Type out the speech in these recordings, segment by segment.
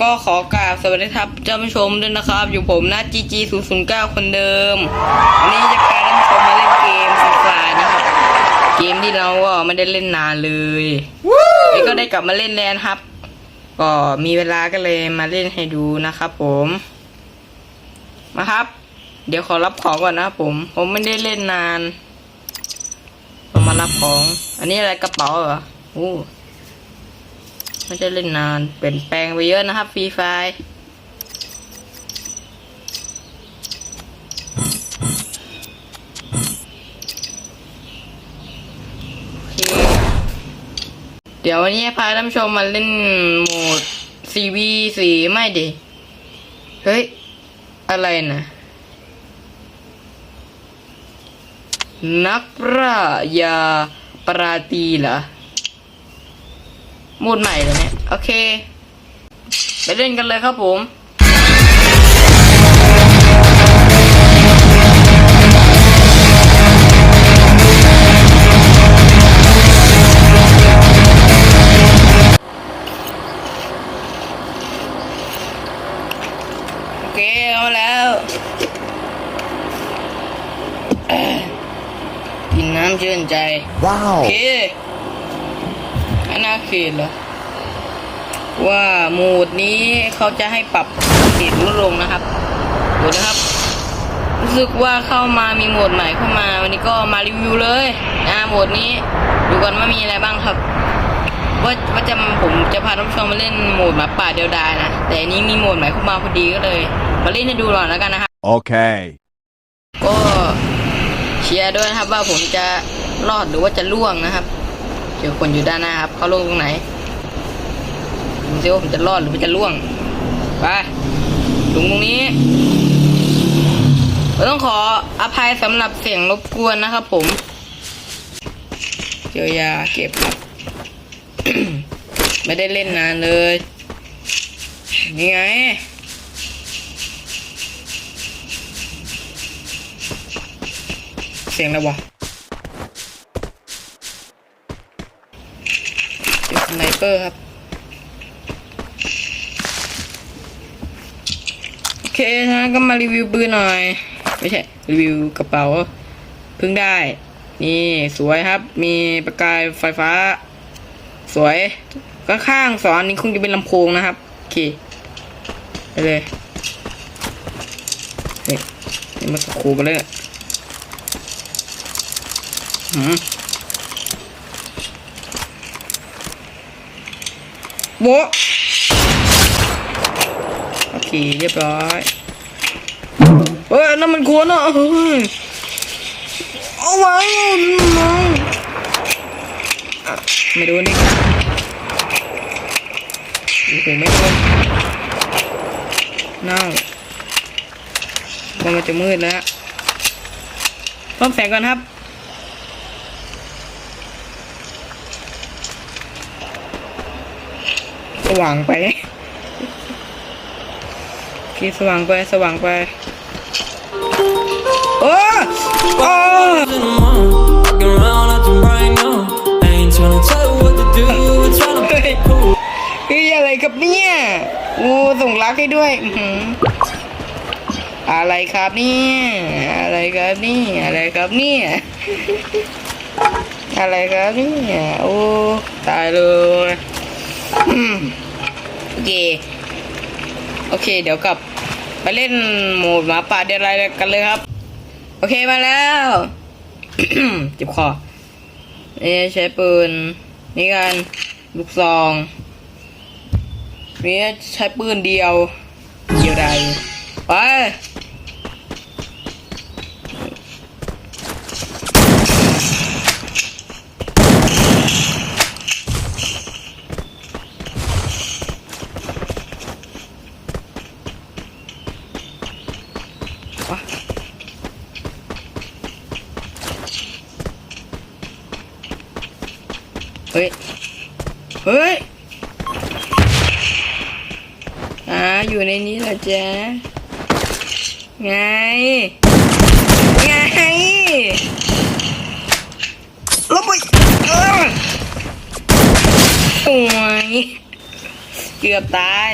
ก็ขอกราบสวัสดีครับท่านผู้ชมด้วยนะครับ อยู่ผมนะ GG 0 0 9คนเดิม วันนี้จะพาท่านผู้ชมมาเล่นเกมฟรีไฟนะครับ เกมที่เราก็ไม่ได้เล่นนานเลยนี่ก็ได้กลับมาเล่นแล้วนะครับ ก็มีเวลาก็เลยมาเล่นให้ดูนะครับผม มาครับ เดี๋ยวขอรับของก่อนนะครับผม ผมไม่ได้เล่นนานเรามารับของ อันนี้อะไรกระเป๋าเหรอโอ้ ไม่ได้เล่นนาน เปลี่ยนแปลงไปเยอะนะครับฟรีไฟเดี๋ยววันนี้พาท่านผู้ชมมาเล่นโหมด CV สีไม่ดิ เฮ้ย อะไรนะ นักล่ายาปราตีเหรอ มดใหม่เลยเนี่ย โอเค ไปเล่นกันเลยครับผมโอเคเอาแล้วเอ่อกินน้ำชื่นใจโอ Wow. เคอาณาเข ตเหรอว่าโหมดนี้เขาจะให้ปรับเขตลดลงนะครับดูนะครับ รู้สึกว่าเข้ามามีโหมดใหม่เข้ามา วันนี้ก็มารีวิวเลยนะโหมดนี้ ดูก่อนว่ามีอะไรบ้างครับ ว่าว่าจะผมจะพาท่านผู้ชมมาเล่นโหมดหมาป่าเดียวดายนะ แต่อันนี้มีโหมดใหม่เข้ามาพอดีก็เลย มาเล่นให้ดูก่อนแล้วกันนะครับ Okay. ก็เชียร์ด้วยนะครับว่าผมจะรอดหรือว่าจะล่วงนะครับเจอคนอยู่ด้านหน้าครับ เขาลงตรงไหนดูซิว่าผมจะรอดหรือว่จะล่วง ไปลงตรงนี้ผมต้องขออภัยสำหรับเสียงรบกวนนะครับผม เจอยาเก็บครับ ไม่ได้เล่นนานเลย นี่ไงเสียงอะไรวะ เจอเปอร์ครับ โอเคนะก็มารีวิวปืนหน่อย ไม่ใช่ รีวิวกระเป๋า เพิ่งได้ นี่สวยครับ มีประกายไฟฟ้า สวยก็ข้างสอนนี้คงจะเป็นลำโพงนะครับ โอเค ไปเลย เฮ้ยนี่มาสกูกันเลยหืม โบะโอเคเรียบร้อยเฮ้ยนั่นมันควรอะเฮ้ยเอาไว้น้องไม่โดนนี่โอ้โหไม่โดนน่ามันจะมืดแล้วเพิ่มแสงก่อนครับ ว่างไปโอเคสว่างไปสว่างไปโอ้โอ้ Walking around acting right now. I ain't tryna tell you what to do. Tryna เฮ้ย play cool. เฮ้ยอะไรครับเนี่ยโอ้ส่งรักให้ด้วยอะไรครับเนี่ยอะไรครับนี่อะไรครับเนี่ยอะไรครับเนี่ยโอ้ตายเลย เคโอเค เดี๋ยวกลับไปเล่นโหมดหมาป่าเดียวอะไรกันเลยครับ โอเคมาแล้วจิบคอนี่ใช้ปืน นี่กันลูกซองนี่ใช้ปืนเดียวเดียวใดไป เฮ้ย เฮ้ย อ่า อยู่ในนี้เหรอจ๊ะ ไง ไงลบไปเออโอ้ยเกือบตาย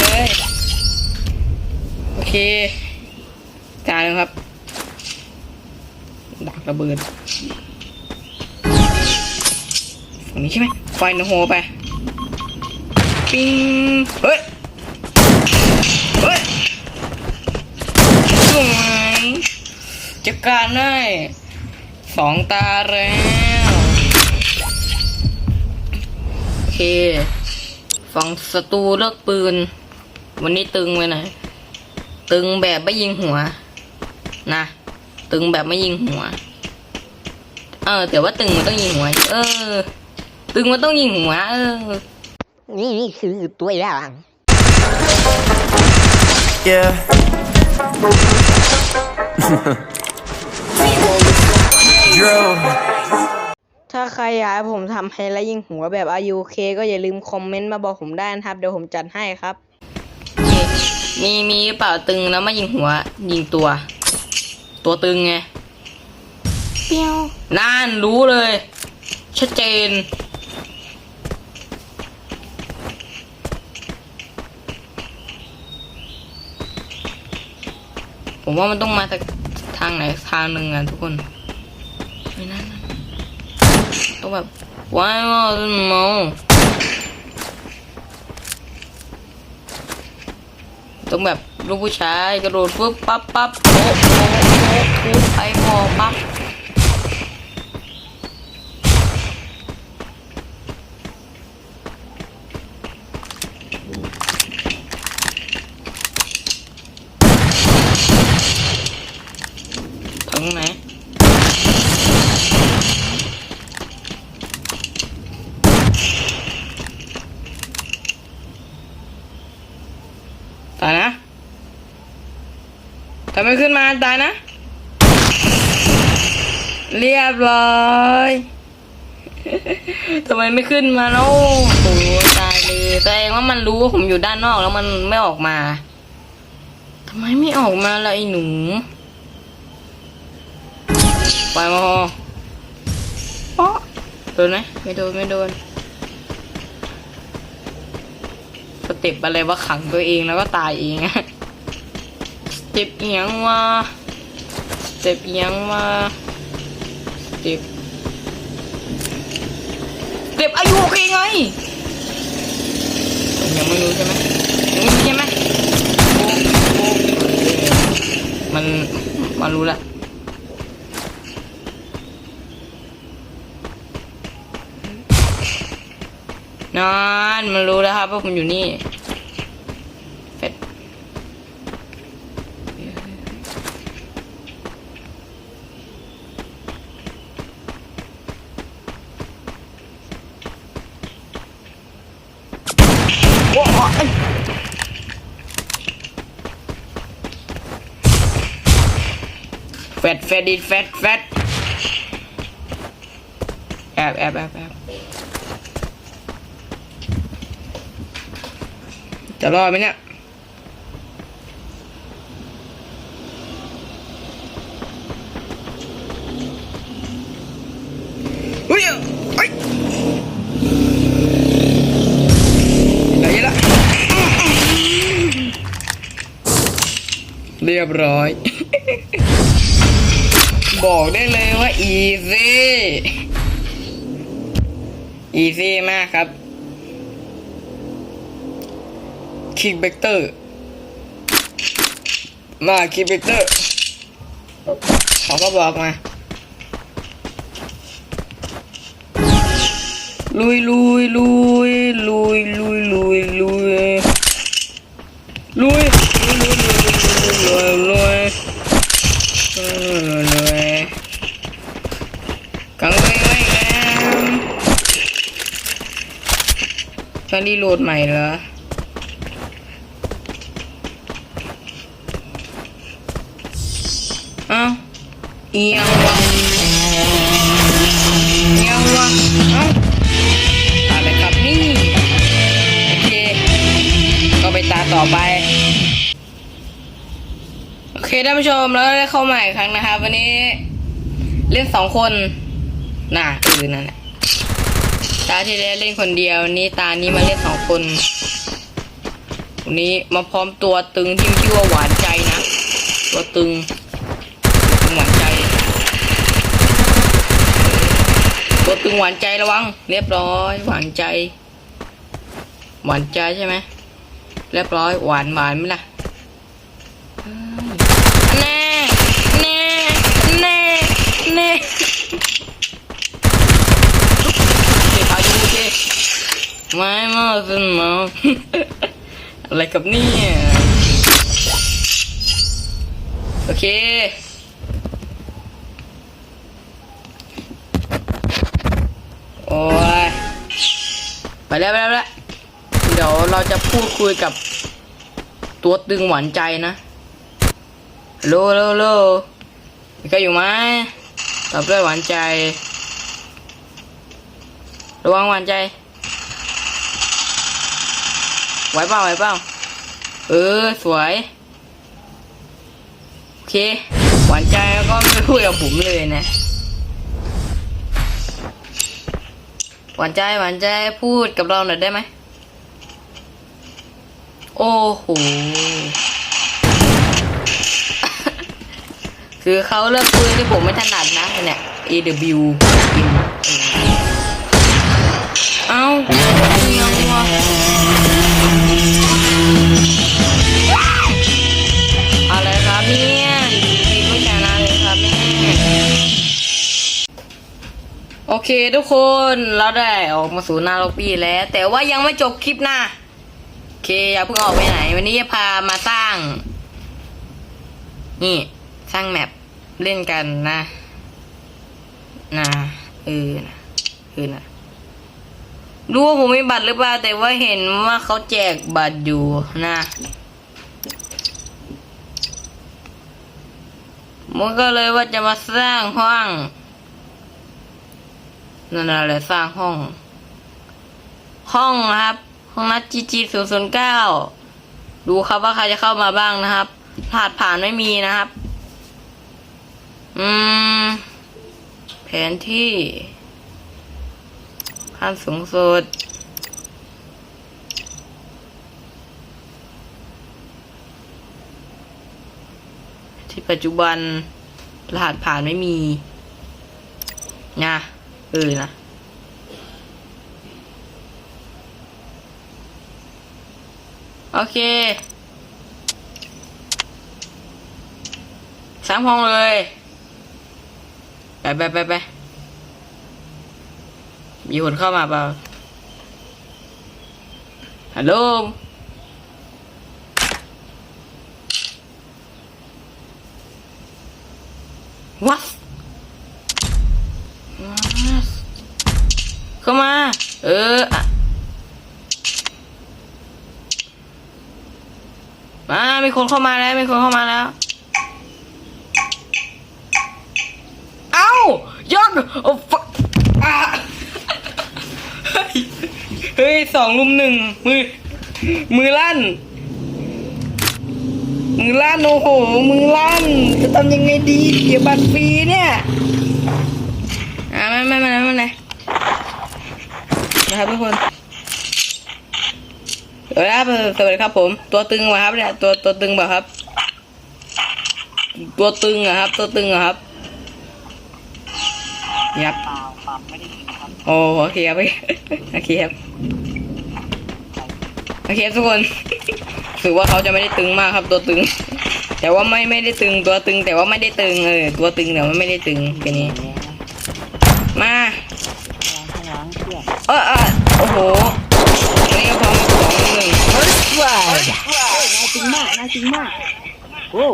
เลย โอเคจานหนึงครับ ดักระเบิด รงนี้ใช่ไหมไฟนโฮไป ปิ้ง เฮ้ย เฮ้ยสวยจัดการได้สองตาแล้ว โอเคฝั่งศัตรูเลิกปืน วันนี้ตึงไปหน่อยตึงแบบไม่ยิงหัว นะ ตึงแบบไม่ยิงหัว เออแต่ว่าตึงมันต้องยิงหัว เออ ตึงมันต้องยิงหัวเออ นี่นี่คือตัวอย่าง Yeah. Dro. ถ้าใครอยากให้ผมทำให้และยิงหัวแบบอายุเคก็อย่าลืมคอมเมนต์มาบอกผมได้นะครับ เดี๋ยวผมจัดให้ครับ มีมีหรือเปล่าตึงแล้วมายิงหัว ยิงตัว ตัวตึงไงเปียวนั่นรู้เลย ชัดเจน ผมว่ามันต้องมาจากทางไหนทางหนึ่งอะทุกคนไม่นั่นต้องแบบว้าวโมต้องแบบลูกผู้ชายกระโดดปุ๊บปั๊บปั๊บโอ๊ะโป๊ะโอ๊ะพูดไปหมอปั๊บ งไหนตายนะถ้าไม่ขึ้นมาตายนะ เรียบร้อยทำไมไม่ขึ้นมาล้วโอ้โหตายเลยแสดงว่ามันรู้ว่าผมอยู่ด้านนอกแล้วมันไม่ออกมาทำไมไม่ออกมาล่ะไอ้หนู ไปมาฮอเป๊ะโดนไหมไม่โดนไม่โดนสเต็ปอะไรว่าขังตัวเองแล้วก็ตายเองอะสเต็ปเอียงว่าสเต็ปเอียงว่าสเต็ปสเต็ปอายุโอเคไงยังไม่รู้ใช่ไหมยังไม่รู้ใช่ไหมมันมันรู้และ นอนมันรู้แล้วครับว่าผมอยู่นี่เฟดโอ้ยแฟดแฟดดิดแฟดแฟดแอบแอบแอบแอบ จะรอดไหมเนี่ยเฮ้ยเฮ้ได้ยินละเรียบร้อย บอกได้เลยว่า easy easy มากครับ คิกเบกเตอร์มาคิกเบกเตอร์เขาก็บอกมาลุยลุยลุยลุยลุยลุยลุยลุยลุยลุยลุยลุยลุยลุยลุยลุยลุยกังเวงไว้แล้วจะรีโหลดใหม่เหรอ ยงวะเอียงวะเอ้าอะไรครับนี่โอเค ก็ไปตาต่อไปโอเคท่านผู้ชมแล้วได้เข้ามาอีกครั้งนะครับ วันนี้เล่นสองคนน่ะเออนั่นแหละตาที่แล้วเล่นคนเดียวนี่ตานี้มาเล่นสองคนวันนี้มาพร้อมตัวตึงที่ชื่อว่าหวานใจนะ ตัวตึงหวานใจ ตัวตึงหวานใจระวัง เรียบร้อย หวานใจ หวานใจใช่ไหมเรียบร้อยหวานหวานไหมล่ะแน่แน่แน่แน่เก็บเอาอยู่ดิไม่มาสมองอะไรกับเนี่ยโอเค โอ้ยไปแล้วไปแล้วแล้วเดี๋ยวเราจะพูดคุยกับตัวตึงหวานใจนะฮัลโหลฮัลโหลโลมีใครอยู่ไหมตอบด้วยหวานใจ ระวังหวานใจไหวเปล่าไหวเปล่าเออสวยโอเคหวานใจก็ไม่พูดกับผมเลยนะ หวานใจหวานใจพูดกับเราหน่อยได้ไหม โอ้โห คือเขาเลือกปืนที่ผมไม่ถนัดนะเนี่ย AW เคทุกคนเราได้ออกมาสู่หน้าล็อบบี้แล้ว แต่ว่ายังไม่จบคลิปนะโอเคอย่าเพิ่งออกไปไหน วันนี้จะพามาสร้าง นี่ สร้างแมปเล่นกันนะนะเออนะเออนะรู้ว่าผมมีบัตรหรือเปล่าแต่ว่าเห็นว่าเขาแจกบัตรอยู่นะมันก็เลยว่าจะมาสร้างห้อง นั่นแหละสร้างห้อง ห้องนะครับ ห้องนัดจีจีศูนย์ศูนย์เก้าดูครับว่าใครจะเข้ามาบ้างนะครับผาดผ่านไม่มีนะครับ อืม แผนที่ขั้นสูงสุดที่ปัจจุบันรหัสผ่านไม่มีนะ เออนะโอเคสามห้องเลย ไปไปไปไปมีคนเข้ามาเปล่า ฮัลโหล what เข้ามา เออมามีคนเข้ามาแล้วมีคนเข้ามาแล้ว เอ้ายกโอ้ฟักเฮ้ยสองลุมหนึ่งมือ มือลั่น มือลั่นโอ้โห มือลั่น จะทำยังไงดีเสียบัตรฟรีเนี่ย อ่าไม่ไม่ไม่ไม่ไม่ไม่ นะครับทุกคนสวัสดีครับสวัสดีครับ ผม ตัวตึงมาครับเนี่ยตัวตัวตึงเปล่าครับ ตัวตึงอะครับ ตัวตึงอะครับยับโอ้โอเคครับโอเคครับโอเคครับทุกคนถือว่าเขาจะไม่ได้ตึงมากครับ ตัวตึง แต่ว่าไม่ไม่ได้ตึงตัวตึง แต่ว่าไม่ได้ตึงเออตัวตึงแต่ว่าไม่ได้ตึงแค่นี้ มา เออเออโอ้โหอันนี้ก็พร้อมสองหนึ่งว้าวน่าจริงมากน่าจริงมากโอ้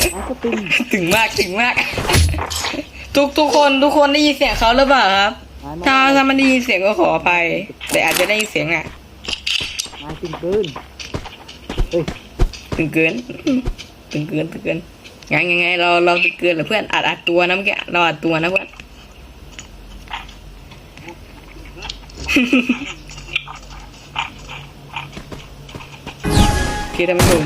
นายก็ตึงถึงมากถึงมาก ทุกทุกคนทุกคนได้ยินเสียงเขาหรือเปล่าครับ ถ้าถ้ามันได้ยินเสียงก็ขออภัย แต่อาจจะได้ยินเสียงอะนาจริงเกินตึงเกินตึงเกินตึงเกินไงไงไงเราเราตึงเกินเหรอเพื่อนอัดอัดตัวนะเมื่อกี้เราอัดตัวนะเพื่อน โอเคท่านผู้ชม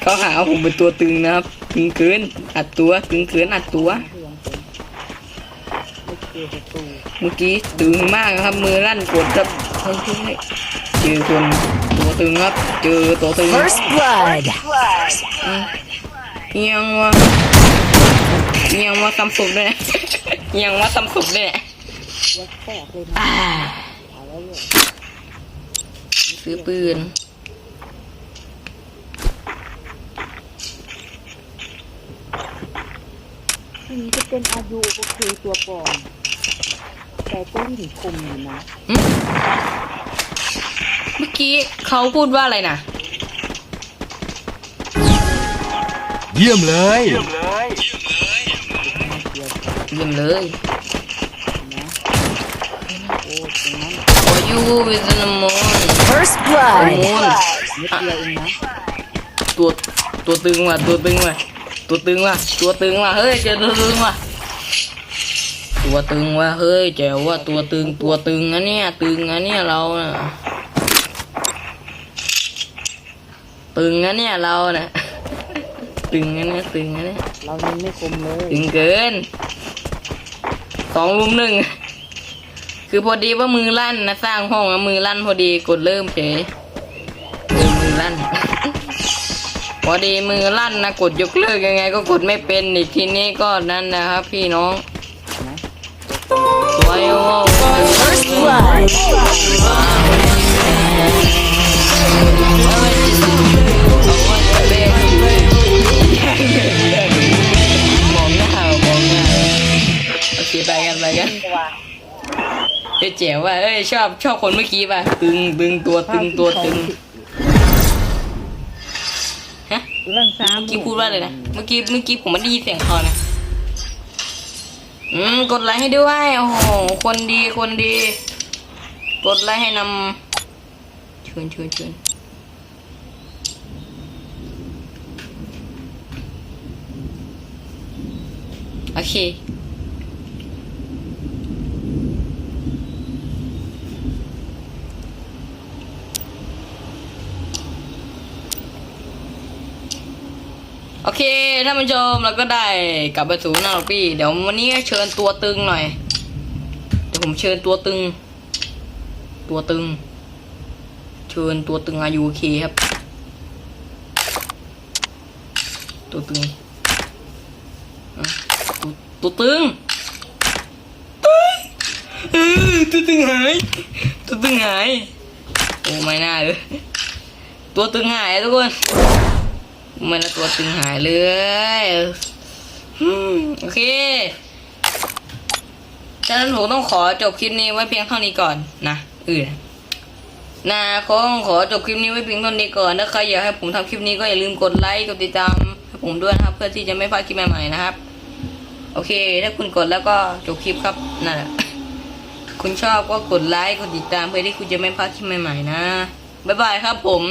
เขาหาว่าผมเป็นตัวตึงนะครับ ตึงเกินอัดตัวตึงเกินอัดตัวไม่เจอศัตรูเมื่อกี้ตึงมากนะครับ มือลั่นกดครับเฮ้ยเฮ้ยเฮ้ยเจอคนตัวตึงครับ เจอตัวตึง First blood. เอียังวะเอียังวะซัมซุงด้วยนะเอียังวะซัมซุงด้วยนะ วัดแตกเลยนะอ่าเอาแล้วเลยซื้อปืน ทีนี้จะเป็นอายุก็คือตัวปลอมแต่ก็ลิ่นคมอยู่นะ เมื่อกี้เขาพูดว่าอะไรนะเยี่ยมเลย เยี่ยมเลยนะ โอ้ตรงนั้น For you with the moon First โอ้ blood. โหนิดเดียวเองนะตัวตัวตึงว่ะตัวตึงว่ะตัวตึงว่ะตัวตึงว่ะเฮ้ยเจอตัวตึงว่ะตัวตึงว่ะเฮ้ยแจ๋วว่ะตัวตึงตัวตึงอันเนี้ยตึงอันเนี้ยเราน่ะตึงอันเนี้ยเราน่ะตึงอันเนี้ยตึงอันเนี้ยเรายังไม่คมเลยตึงเกินสองลุมหนึ่ง คือพอดีว่ามือลั่นนะสร้างห้องอะมือลั่นพอดีกดเริ่มเฉยเออมือลั่น พอดีมือลั่นนะกดยกเลิกยังไง ก็กดไม่เป็นอีกทีนี้ก็นั่นนะครับพี่น้องนะสวยโอ้ First blood. มองหน้ามองหน้าโอเคไปกันไปกันว่า เอ้ยเจ๋วว่ะเอ้ยชอบชอบคนเมื่อกี้ป่ะตึงตึงตัวตึงตัวตึงฮะเรื่องซ้ำเมื่อกี้พูดว่าอะไรนะเมื่อกี้เมื่อกี้ผมไม่ได้ยินเสียงเขานะอืมกดไลค์ให้ด้วยโอ้โหคนดีคนดี กดไลค์ให้นำเชิญเชิญเชิญโอเค เคท่านผู้ชมเราก็ได้กลับมาสู่หน้าล็อบบี้เดี๋ยววันนี้เชิญตัวตึงหน่อยเดี๋ยวผมเชิญตัวตึง ตัวตึง เชิญตัวตึงอายุเคครับ ตัวตึงตัวตัวตึงตึงตัวตึงหาย ตัวตึงหาย โอ้ไม่น่าเลย ตัวตึงหายทุกคน มันละตัวตึงหายเลยอืมโอเคฉะนั้นผมต้องขอจบคลิปนี้ไว้เพียงเท่านี้ก่อนนะเออนะขอขอจบคลิปนี้ไว้เพียงเท่านี้ก่อนถ้าใครอยากให้ผมทำคลิปนี้ก็อย่าลืมกดไลค์กดติดตามให้ผมด้วยนะครับ เพื่อที่จะไม่พลาดคลิปใหม่ๆนะครับ โอเค ถ้าคุณกดแล้วก็จบคลิปครับนั่นแหละคุณชอบก็กดไลค์กดติดตามเพื่อที่คุณจะไม่พลาดคลิปใหม่ๆนะบ๊ายบายครับ ผม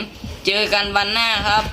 เจอกันวันหน้าครับ